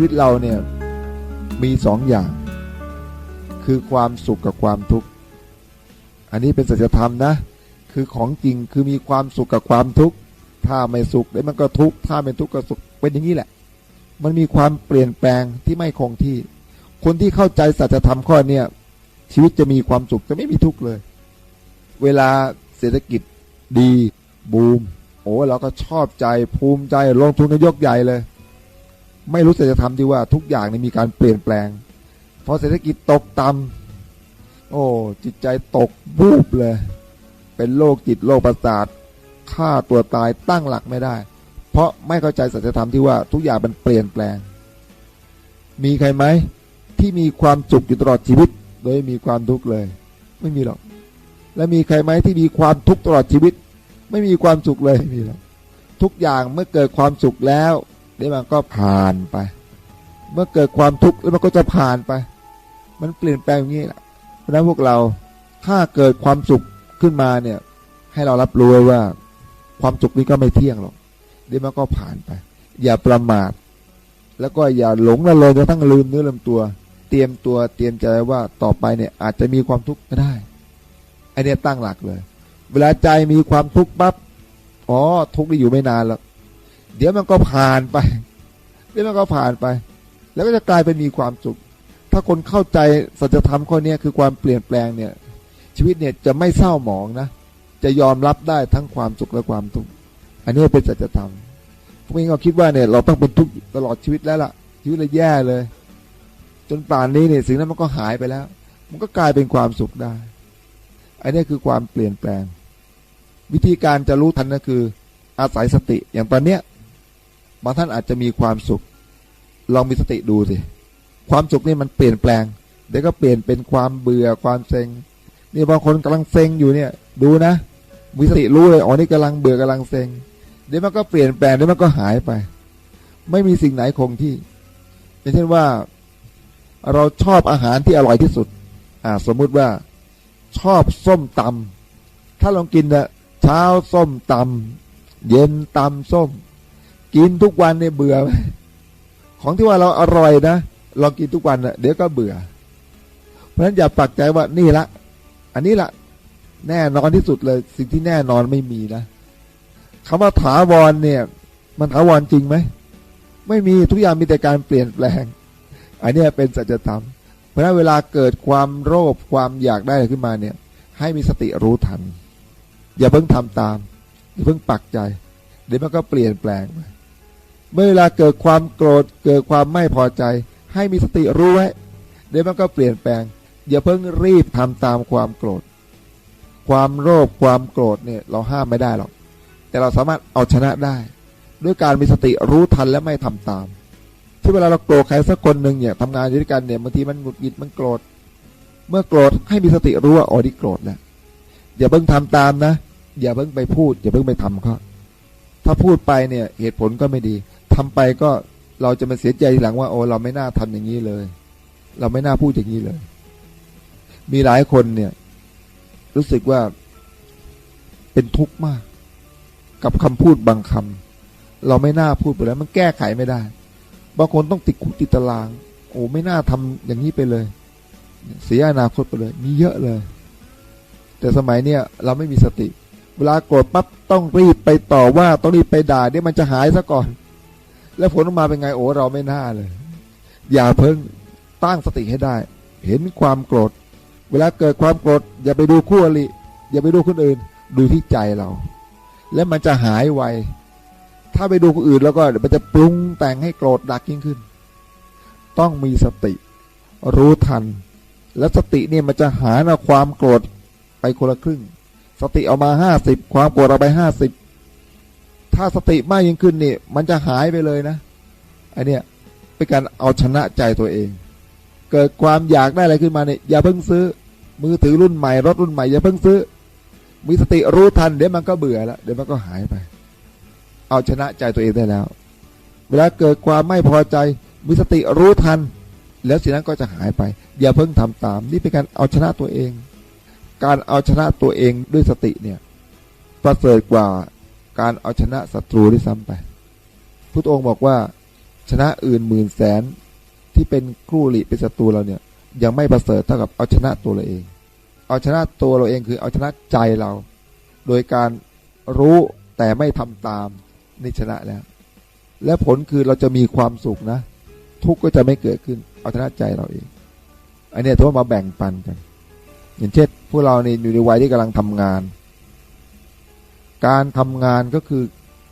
วิตเราเนี่ยมีสองอย่าง คือความสุขกับความทุกข์ อันนี้เป็นสัจธรรมนะ คือของจริงคือมีความสุขกับความทุกข์ ถ้าไม่สุขเดี๋ยวมันก็ทุกข์ ถ้าไม่ทุกข์ก็สุข เป็นอย่างนี้แหละ มันมีความเปลี่ยนแปลงที่ไม่คงที่ คนที่เข้าใจสัจธรรมข้อเนี้ยชีวิตจะมีความสุขจะไม่มีทุกข์เลย เวลาเศรษฐกิจดีบูม โอ้เราก็ชอบใจภูมิใจลงทุนนยกใหญ่เลย ไม่รู้จะทำที่ว่าทุกอย่างนี่มีการเปลี่ยนแปลงพอเศรษฐกิจตกต่ำโอ้จิตใจตกบูบเลย เป็นโรคจิตโรคประสาทฆ่าตัวตายตั้งหลักไม่ได้ เพราะไม่เข้าใจสัจธรรมที่ว่าทุกอย่างมันเปลี่ยนแปลง มีใครไหมที่มีความสุขอยู่ตลอดชีวิต โดยไม่มีความทุกข์เลย ไม่มีหรอก และมีใครไหมที่มีความทุกข์ตลอดชีวิต ไม่มีความสุขเลยไม่มีหรอกทุกอย่างเมื่อเกิดความสุขแล้ว เดี๋ยวมันก็ผ่านไป เมื่อเกิดความทุกข์แล้วมันก็จะผ่านไป มันเปลี่ยนแปลงอย่างนี้แหละเพราะฉะนั้นพวกเราถ้าเกิดความสุขขึ้นมาเนี่ย ให้เรารับรู้ว่า ความสุขนี้ก็ไม่เที่ยงหรอกเดี๋ยวมันก็ผ่านไป อย่าประมาทแล้วก็อย่าหลงละเลยจนทั้งลืมเนื้อลืมตัว เตรียมตัวเตรียมใจว่าต่อไปเนี่ยอาจจะมีความทุกข์ก็ได้ไอเนี้ยตั้งหลักเลย เวลาใจมีความทุกข์ปั๊บอ๋อทุกข์นี่อยู่ไม่นานแล้ว เดี๋ยวมันก็ผ่านไป เดี๋ยวมันก็ผ่านไป แล้วก็จะกลายเป็นมีความสุข ถ้าคนเข้าใจสัจธรรมข้อนี้คือความเปลี่ยนแปลงเนี่ย ชีวิตเนี่ยจะไม่เศร้าหมองนะ จะยอมรับได้ทั้งความสุขและความทุกข์ อันนี้เป็นสัจธรรมพวกนี้ก็คิดว่าเนี่ยเราต้องเป็นทุกข์ตลอดชีวิตแล้วล่ะ ชีวิตเลยแย่เลย จนป่านนี้เนี่ยสิ่งนั้นมันก็หายไปแล้ว มันก็กลายเป็นความสุขได้ อันนี้คือความเปลี่ยนแปลง วิธีการจะรู้ทันก็คืออาศัยสติอย่างตอนเนี้ย บางท่านอาจจะมีความสุข ลองมีสติดูสิ ความสุขนี่มันเปลี่ยนแปลง เดี๋ยวก็เปลี่ยนเป็นความเบื่อความเซ็ง นี่บางคนกำลังเซ็งอยู่เนี่ย ดูนะ มีสติรู้เลย อ๋อ นี่กำลังเบื่อกำลังเซ็ง เดี๋ยวมันก็เปลี่ยนแปลง เดี๋ยวมันก็หายไป ไม่มีสิ่งไหนคงที่ อย่างเช่นว่า เราชอบอาหารที่อร่อยที่สุด อ่า สมมุติว่าชอบส้มตำถ้าลองกินนะเช้าส้มตำเย็นตำส้ม กินทุกวันเนี่ยเบื่อไหมของที่ว่าเราอร่อยนะลองกินทุกวันเดี๋ยวก็เบื่อ เพราะฉะนั้นอย่าปักใจว่านี่ละ อันนี้ละแน่นอนที่สุดเลย สิ่งที่แน่นอนไม่มีนะคำว่าถาวรเนี่ย มันถาวรจริงไหมไม่มีทุกอย่างมีแต่การเปลี่ยนแปลง อันนี้เป็นสัจธรรม เพราะฉะนั้นเวลาเกิดความโลภความอยากได้ขึ้นมาเนี่ย ให้มีสติรู้ทัน อย่าเพิ่งทำตาม อย่าเพิ่งปักใจ เดี๋ยวมันก็เปลี่ยนแปลงไป เมื่อเวลาเกิดความโกรธเกิดความไม่พอใจ ให้มีสติรู้ไว้เดี๋ยวมันก็เปลี่ยนแปลงอย่าเพิ่งรีบทำตามความโกรธ ความโลภความโกรธเนี่ยเราห้ามไม่ได้หรอก แต่เราสามารถเอาชนะได้ ด้วยการมีสติรู้ทันและไม่ทำตาม ที่เวลาเราโกรธใครสักคนหนึ่งเนี่ยทำงานอยู่ด้วยกันเนี่ยบางทีมันหงุดหงิดมันโกรธ เมื่อโกรธให้มีสติรู้ว่าอ๋อนี่โกรธแล้วอย่าเพิ่งทำตามนะ อย่าเพิ่งไปพูด อย่าเพิ่งไปทำเขาถ้าพูดไปเนี่ยเหตุผลก็ไม่ดี ทำไปก็เราจะมาเสียใจทีหลังว่า โอ้เราไม่น่าทำอย่างนี้เลย เราไม่น่าพูดอย่างนี้เลย มีหลายคนเนี่ย รู้สึกว่าเป็นทุกข์มาก กับคำพูดบางคำเราไม่น่าพูดไปแล้ว มันแก้ไขไม่ได้บางคนต้องติดคุกติดตาราง โอ้ไม่น่าทำอย่างนี้ไปเลย เสียอนาคตไปเลย มีเยอะเลย แต่สมัยเนี้ยเราไม่มีสติ เวลาโกรธปั๊บต้องรีบไปต่อว่าต้องรีบไปด่าเดี๋ยวมันจะหายซะก่อน แล้วผลออกมาเป็นไงโอ้เราไม่น่าเลย อย่าเพิ่งตั้งสติให้ได้ เห็นความโกรธ เวลาเกิดความโกรธอย่าไปดูคู่อริอย่าไปดูคนอื่น ดูที่ใจเรา แล้วมันจะหายไวถ้าไปดูคนอื่นแล้วก็มันจะปรุงแต่งให้โกรธดักยิ่งขึ้น ต้องมีสติ รู้ทัน แล้วสติเนี่ยมันจะหาเอาความโกรธไปคนละครึ่ง สติเอามาห้าสิบความโกรธเอาไปห้าสิบ ถ้าสติมากยิ่งขึ้นนี่ มันจะหายไปเลยนะไอเนี้ยเป็นการเอาชนะใจตัวเอง เกิดความอยากได้อะไรขึ้นมาเนี่ยอย่าเพิ่งซื้อ มือถือรุ่นใหม่รถรุ่นใหม่อย่าเพิ่งซื้อ มีสติรู้ทันเดี๋ยวมันก็เบื่อแล้วเดี๋ยวมันก็หายไป เอาชนะใจตัวเองได้แล้ว เวลาเกิดความไม่พอใจ มีสติรู้ทัน แล้วสิ่งนั้นก็จะหายไป อย่าเพิ่งทำตาม นี่เป็นการเอาชนะตัวเอง การเอาชนะตัวเองด้วยสติเนี่ยประเสริฐกว่า การเอาชนะศัตรูที่ซ้ำไป พุทธองค์บอกว่า ชนะอื่นหมื่นแสนที่เป็นครู่หลีเป็นศัตรูเราเนี่ย ยังไม่ประเสริฐเท่ากับเอาชนะตัวเราเอง เอาชนะตัวเราเองคือเอาชนะใจเรา โดยการรู้แต่ไม่ทำตามนี่ชนะแล้ว และผลคือเราจะมีความสุขนะ ทุกข์ก็จะไม่เกิดขึ้น เอาชนะใจเราเอง อันนี้ถือว่ามาแบ่งปันกัน อย่างเช่นพวกเรานี่อยู่ในวัยที่กำลังทำงาน การทำงานก็คือ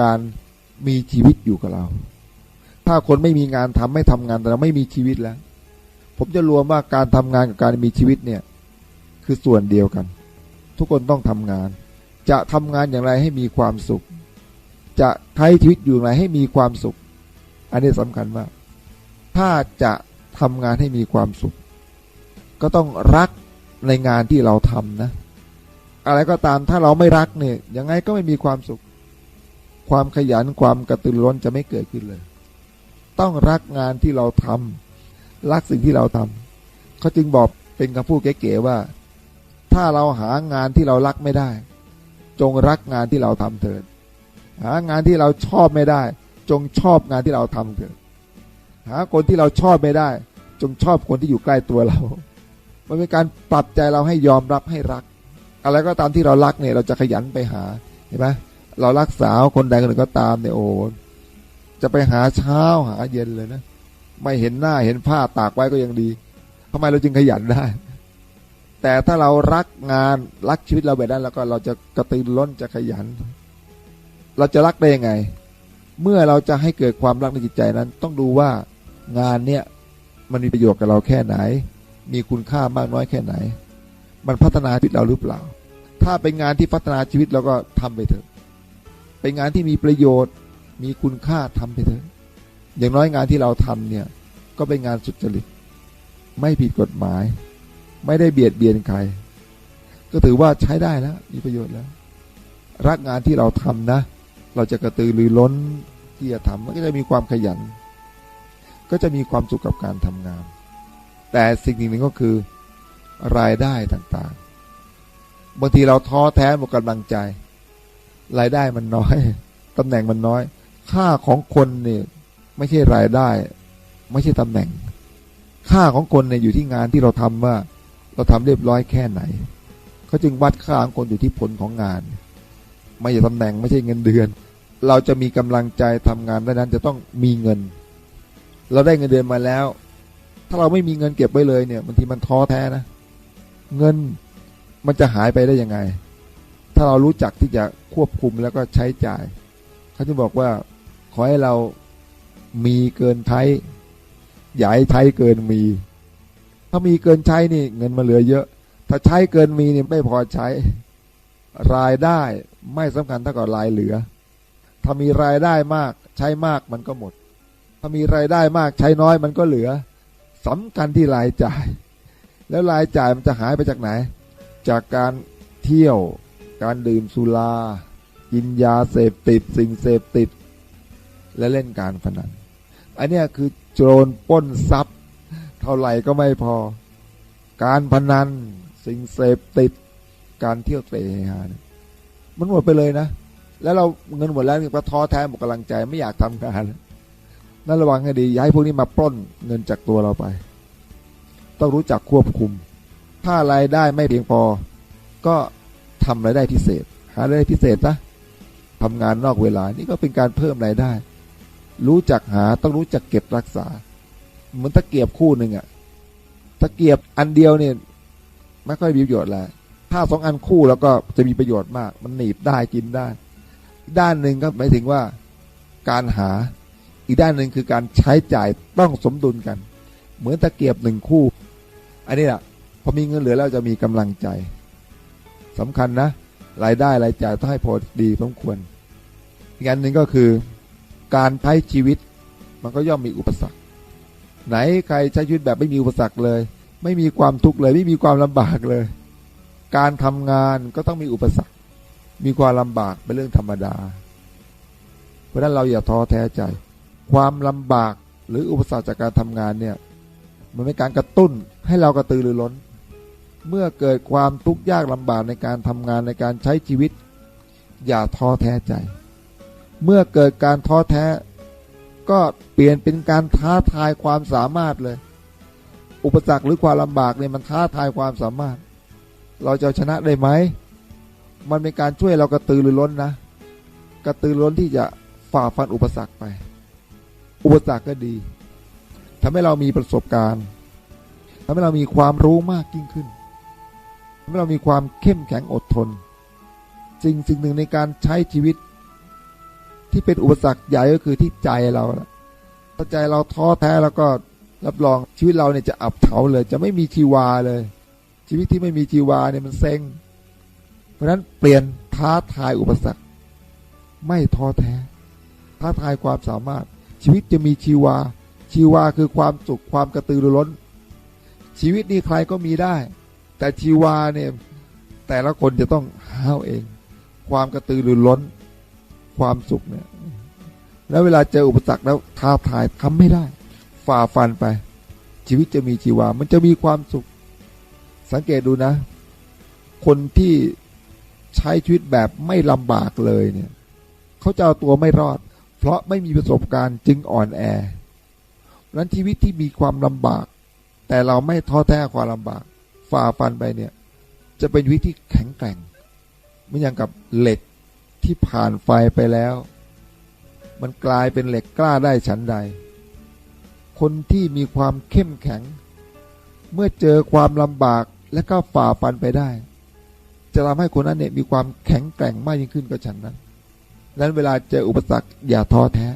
การมีชีวิตอยู่กับเรา ถ้าคนไม่มีงานทำไม่ทำงานแต่เราไม่มีชีวิตแล้ว ผมจะรวมว่าการทำงานกับการมีชีวิตเนี่ย คือส่วนเดียวกัน ทุกคนต้องทำงาน จะทำงานอย่างไรให้มีความสุข จะใช้ชีวิตอยู่อย่างไรให้มีความสุข อันนี้สำคัญมาก ถ้าจะทำงานให้มีความสุข ก็ต้องรักในงานที่เราทำนะ อะไรก็ตามถ้าเราไม่รักเนี่ยยังไงก็ไม่มีความสุข ความขยันความกระตือร้นจะไม่เกิดขึ้นเลย ต้องรักงานที่เราทำรักสิ่งที่เราทำเขาจึงบอกเป็นคำพูดเก๋ๆว่า ถ้าเราหางานที่เรารักไม่ได้ จงรักงานที่เราทำเถิดหางานที่เราชอบไม่ได้ จงชอบงานที่เราทำเถิดหาคนที่เราชอบไม่ได้ จงชอบคนที่อยู่ใกล้ตัวเรา มันเป็นการปรับใจเราให้ยอมรับให้รัก อะไรก็ตามที่เรารักเนี่ย เราจะขยันไปหาเห็นไหมเรารักสาวคนใดคนหนึ่งก็ตามเนี่ยโอ้จะไปหาเช้าหาเย็นเลยนะไม่เห็นหน้าเห็นผ้าตากไว้ก็ยังดีทำไมเราจึงขยันได้ แต่ถ้าเรารักงานรักชีวิตเราแบบนั้นแล้วก็เราจะกระตือร้นจะขยัน เราจะรักได้ยังไง เมื่อเราจะให้เกิดความรักในจิตใจนั้น ต้องดูว่างานเนี่ยมันมีประโยชน์กับเราแค่ไหน มีคุณค่ามากน้อยแค่ไหน มันพัฒนาชีวิตเราหรือเปล่า ถ้าเป็นงานที่พัฒนาชีวิตเราก็ทำไปเถอะ เป็นงานที่มีประโยชน์ มีคุณค่าทำไปเถอะ อย่างน้อยงานที่เราทำเนี่ย ก็เป็นงานสุจริต ไม่ผิดกฎหมาย ไม่ได้เบียดเบียนใคร ก็ถือว่าใช้ได้แล้ว มีประโยชน์แล้ว รักงานที่เราทำนะ เราจะกระตือรือร้นที่จะทำมันก็จะมีความขยัน ก็จะมีความสุขกับการทำงาน แต่สิ่งหนึ่งก็คือ รายได้ต่างๆ บางทีเราท้อแท้หมดกำลังใจ รายได้มันน้อยตำแหน่งมันน้อย ค่าของคนเนี่ยไม่ใช่รายได้ ไม่ใช่ตำแหน่ง ค่าของคนเนี่ยอยู่ที่งานที่เราทำว่า เราทำเรียบร้อยแค่ไหนเขาจึงวัดค่าของคนอยู่ที่ผลของงาน ไม่ใช่ตำแหน่งไม่ใช่เงินเดือน เราจะมีกำลังใจทำงานได้นั้นจะต้องมีเงิน เราได้เงินเดือนมาแล้ว ถ้าเราไม่มีเงินเก็บไว้เลยเนี่ยบางทีมันท้อแท้นะ เงินมันจะหายไปได้ยังไง ถ้าเรารู้จักที่จะควบคุมแล้วก็ใช้จ่าย เขาจะบอกว่าขอให้เรามีเกินใช้อย่าให้ใช้เกินมี ถ้ามีเกินใช้นี่ เงินมาเหลือเยอะ ถ้าใช้เกินมีนี่ไม่พอใช้ รายได้ไม่สำคัญเท่ากับรายเหลือ ถ้ามีรายได้มากใช้มากมันก็หมด ถ้ามีรายได้มากใช้น้อยมันก็เหลือสำคัญที่รายจ่าย แล้วรายจ่ายมันจะหายไปจากไหน จากการเที่ยว การดื่มสุรา กินยาเสพติด สิ่งเสพติด และเล่นการพนัน อันนี้คือโจรปล้นทรัพย์ เท่าไหร่ก็ไม่พอ การพนัน สิ่งเสพติด การเที่ยวเตะฮานี่ยมันหมดไปเลยนะ แล้วเราเงินหมดแล้วก็ท้อแท้หมดกำลังใจไม่อยากทำงานแล้วนั่นระวังให้ดี อย่าให้พวกนี้มาปล้นเงินจากตัวเราไป ต้องรู้จักควบคุม ถ้ารายได้ไม่เพียงพอ ก็ทำรายได้พิเศษ หารายได้พิเศษนะทำงานนอกเวลานี่ก็เป็นการเพิ่มรายได้ รู้จักหาต้องรู้จักเก็บรักษา เหมือนตะเกียบคู่หนึ่งอะตะเกียบอันเดียวเนี่ยไม่ค่อยมีประโยชน์แล้วถ้าสองอันคู่แล้วก็จะมีประโยชน์มาก มันหนีบได้กินได้ ด้านหนึ่งก็หมายถึงว่าการหา อีกด้านหนึ่งคือการใช้จ่ายต้องสมดุลกัน เหมือนตะเกียบหนึ่งคู่ อันนี้แหละพอมีเงินเหลือแล้วจะมีกำลังใจสำคัญนะรายได้รายจ่ายต้องให้พอดีสมควร อีกอันหนึ่งก็คือการใช้ชีวิตมันก็ย่อมมีอุปสรรค ไหนใครใช้ชีวิตแบบไม่มีอุปสรรคเลย ไม่มีความทุกข์เลย ไม่มีความลำบากเลย การทำงานก็ต้องมีอุปสรรค มีความลำบากเป็นเรื่องธรรมดา เพราะฉะนั้นเราอย่าท้อแท้ใจ ความลำบากหรืออุปสรรคจากการทำงานเนี่ย มันเป็นการกระตุ้นให้เรากระตือรือร้น เมื่อเกิดความทุกข์ยากลำบากในการทำงานในการใช้ชีวิต อย่าท้อแท้ใจ เมื่อเกิดการท้อแท้ ก็เปลี่ยนเป็นการท้าทายความสามารถเลย อุปสรรคหรือความลำบากเนี่ยมันท้าทายความสามารถ เราจะชนะได้ไหม มันเป็นการช่วยเรากระตือรือร้นนะ กระตือรือร้นที่จะฝ่าฟันอุปสรรคไป อุปสรรคก็ดี ทำให้เรามีประสบการณ์ทำให้เรามีความรู้มากยิ่งขึ้นทำให้เรามีความเข้มแข็งอดทนสิ่งสิ่งหนึ่งในการใช้ชีวิต ที่เป็นอุปสรรคใหญ่ก็คือที่ใจเราถ้าใจเราท้อแท้แล้วก็รับรองชีวิตเราเนี่ยจะอับเฉาเลย จะไม่มีชีวาเลย ชีวิตที่ไม่มีชีวาเนี่ยมันเซ็ง เพราะฉะนั้นเปลี่ยนท้าทายอุปสรรค ไม่ท้อแท้ ท้าทายความสามารถ ชีวิตจะมีชีวา ชีวาคือความสุขความกระตือรือร้น ชีวิตนี่ใครก็มีได้ แต่ชีวาเนี่ยแต่ละคนจะต้องหาเอาเอง ความกระตือรือร้น ความสุขเนี่ย แล้วเวลาเจออุปสรรคแล้วท้าทายทำไม่ได้ ฝ่าฟันไป ชีวิตจะมีชีวา มันจะมีความสุข สังเกตดูนะ คนที่ใช้ชีวิตแบบไม่ลำบากเลยเนี่ยเขาจะเอาตัวไม่รอด เพราะไม่มีประสบการณ์จึงอ่อนแอ นั้นชีวิตที่มีความลำบาก แต่เราไม่ท้อแท้ความลำบาก ฝ่าฟันไปเนี่ย จะเป็นวิตที่แข็งแกร่งไม่อย่างกับเหล็กที่ผ่านไฟไปแล้ว มันกลายเป็นเหล็กกล้าได้ฉันใด คนที่มีความเข้มแข็ง เมื่อเจอความลำบากและก็ฝ่าฟันไปได้ จะทำให้คนนั้นเนี่ยมีความแข็งแกร่งมากยิ่งขึ้นก็ฉันนั้นดังนั้นเวลาเจออุปสรรคอย่าท้อแท้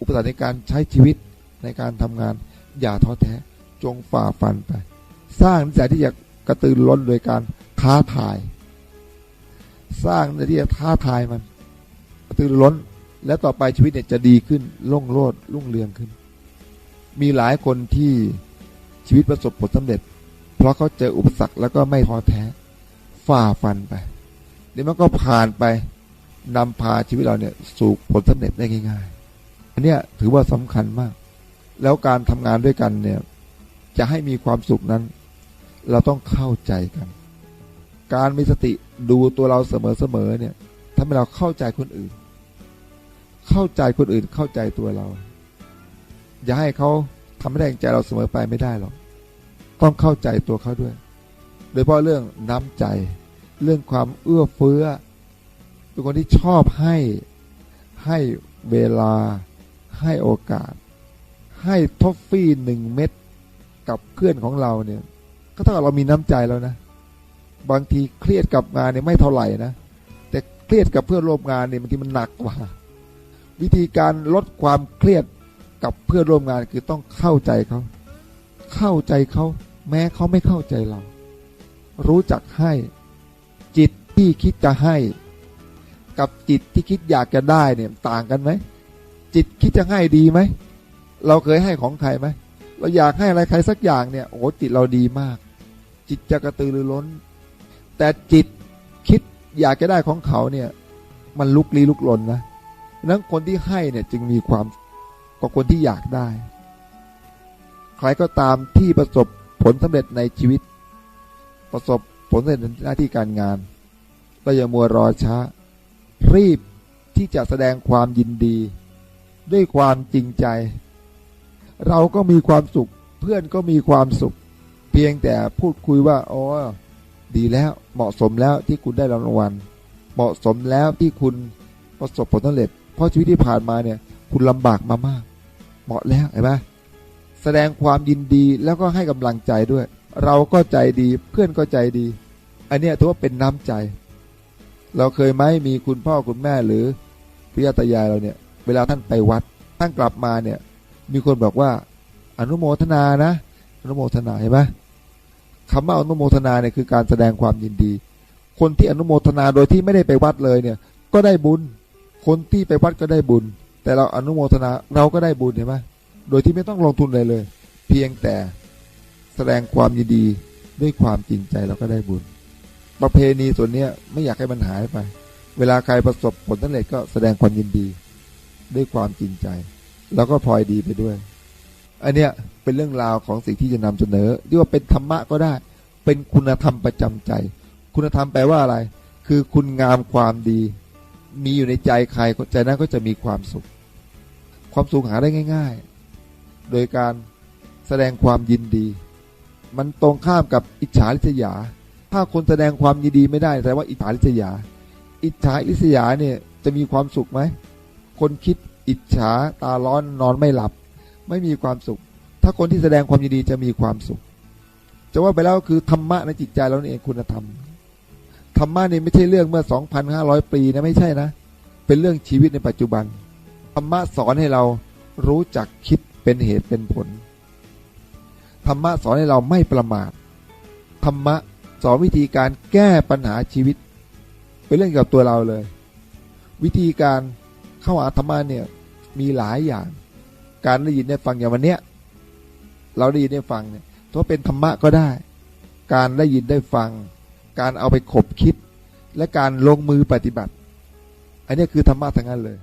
อุปสรรคในการใช้ชีวิต ในการทำงานอย่าท้อแท้จงฝ่าฟันไป สร้างนิสัยที่จะกระตือร้นโดยการท้าทาย สร้างนิสัยที่จะท้าทายมัน กระตือร้นและต่อไปชีวิตเนี่ยจะดีขึ้นล่งโลดรุ่งเรืองขึ้น มีหลายคนที่ชีวิตประสบผลสำเร็จ เพราะเขาเจออุปสรรคแล้วก็ไม่ท้อแท้ ฝ่าฟันไปเดี๋ยวมันก็ผ่านไปนำพาชีวิตเราเนี่ยสู่ผลสำเร็จได้ง่ายๆอันเนี้ยถือว่าสำคัญมาก แล้วการทำงานด้วยกันเนี่ยจะให้มีความสุขนั้น เราต้องเข้าใจกัน การมีสติดูตัวเราเสมอๆเนี่ยทำให้เราเข้าใจคนอื่น เข้าใจคนอื่นเข้าใจตัวเรา อย่าให้เขาทำให้แรงใจเราเสมอไปไม่ได้หรอกต้องเข้าใจตัวเขาด้วย โดยเฉพาะเรื่องน้ำใจ เรื่องความเอื้อเฟื้อ เป็นคนที่ชอบให้ให้เวลาให้โอกาส ให้ทอฟฟี่หนึ่งเม็ดกับเพื่อนของเราเนี่ย ก็เท่ากับเรามีน้ำใจแล้วนะ บางทีเครียดกับงานเนี่ยไม่เท่าไหร่นะ แต่เครียดกับเพื่อนร่วมงานเนี่ยบางทีมันหนักกว่า วิธีการลดความเครียดกับเพื่อนร่วมงานคือต้องเข้าใจเขา เข้าใจเขา แม้เขาไม่เข้าใจเรา รู้จักให้ จิตที่คิดจะให้ กับจิตที่คิดอยากจะได้เนี่ยต่างกันไหมจิตคิดจะให้ดีไหม เราเคยให้ของใครไหมเราอยากให้อะไรใครสักอย่างเนี่ยโอ้จิตเราดีมาก จิตจะกระตือรือร้น แต่จิตคิดอยากจะได้ของเขาเนี่ย มันลุกลี้ลุกลนนะนั้นคนที่ให้เนี่ยจึงมีความกว่าคนที่อยากได้ ใครก็ตามที่ประสบผลสำเร็จในชีวิต ประสบผลสำเร็จในหน้าที่การงานก็อย่ามัวรอช้า รีบที่จะแสดงความยินดี ด้วยความจริงใจ เราก็มีความสุข เพื่อนก็มีความสุข เพียงแต่พูดคุยว่าอ๋อดีแล้วเหมาะสมแล้วที่คุณได้รางวัล เหมาะสมแล้วที่คุณประสบผลสำเร็จ เพราะชีวิตที่ผ่านมาเนี่ย คุณลำบากมามาก เหมาะแล้วเห็นไหมแสดงความยินดีแล้วก็ให้กำลังใจด้วย เราก็ใจดีเพื่อนก็ใจดี อันนี้ถือว่าเป็นน้ำใจ เราเคยไหมมีคุณพ่อคุณแม่หรือพิยาตายายเราเนี่ย เวลาท่านไปวัดท่านกลับมาเนี่ย มีคนบอกว่า อนุโมทนานะ อนุโมทนาเห็นไหมคำว่าอนุโมทนาเนี่ยคือการแสดงความยินดี คนที่อนุโมทนาโดยที่ไม่ได้ไปวัดเลยเนี่ย ก็ได้บุญ คนที่ไปวัดก็ได้บุญ แต่เราอนุโมทนาเราก็ได้บุญเห็นไหมโดยที่ไม่ต้องลงทุนเลยเลย เพียงแต่แสดงความยินดีด้วยความจริงใจเราก็ได้บุญ ประเพณีส่วนเนี้ยไม่อยากให้มันหายไป เวลาใครประสบผลสำเร็จก็แสดงความยินดี ด้วยความจริงใจ แล้วก็พลอยดีไปด้วย อันเนี้ยเป็นเรื่องราวของสิ่งที่จะนำเสนอเรียกว่าเป็นธรรมะก็ได้ เป็นคุณธรรมประจำใจ คุณธรรมแปลว่าอะไร คือคุณงามความดี มีอยู่ในใจใครใจนั้นก็จะมีความสุข ความสุขหาได้ง่าย ๆ โดยการแสดงความยินดี มันตรงข้ามกับอิจฉาริษยา ถ้าคนแสดงความยินดีไม่ได้แสดงว่าอิจฉาริษยา อิจฉาริษยาเนี่ยจะมีความสุขไหม คนคิด อิจฉาตาร้อนนอนไม่หลับ ไม่มีความสุข ถ้าคนที่แสดงความยินดีจะมีความสุข จะว่าไปแล้วคือธรรมะในจิตใจเราเองคุณธรรมธรรมะนี่ไม่ใช่เรื่องเมื่อ 2,500 ปีนะไม่ใช่นะ เป็นเรื่องชีวิตในปัจจุบัน ธรรมะสอนให้เรารู้จักคิดเป็นเหตุเป็นผล ธรรมะสอนให้เราไม่ประมาท ธรรมะสอนวิธีการแก้ปัญหาชีวิต เป็นเรื่องเกี่ยวกับตัวเราเลย วิธีการเข้าหาธรรมะเนี่ย มีหลายอย่าง การได้ยินได้ฟังอย่างวันเนี้ยเราได้ยินได้ฟังเนี่ยถือว่าเป็นธรรมะก็ได้ การได้ยินได้ฟัง การเอาไปขบคิด และการลงมือปฏิบัติ อันนี้คือธรรมะทั้งนั้นเลย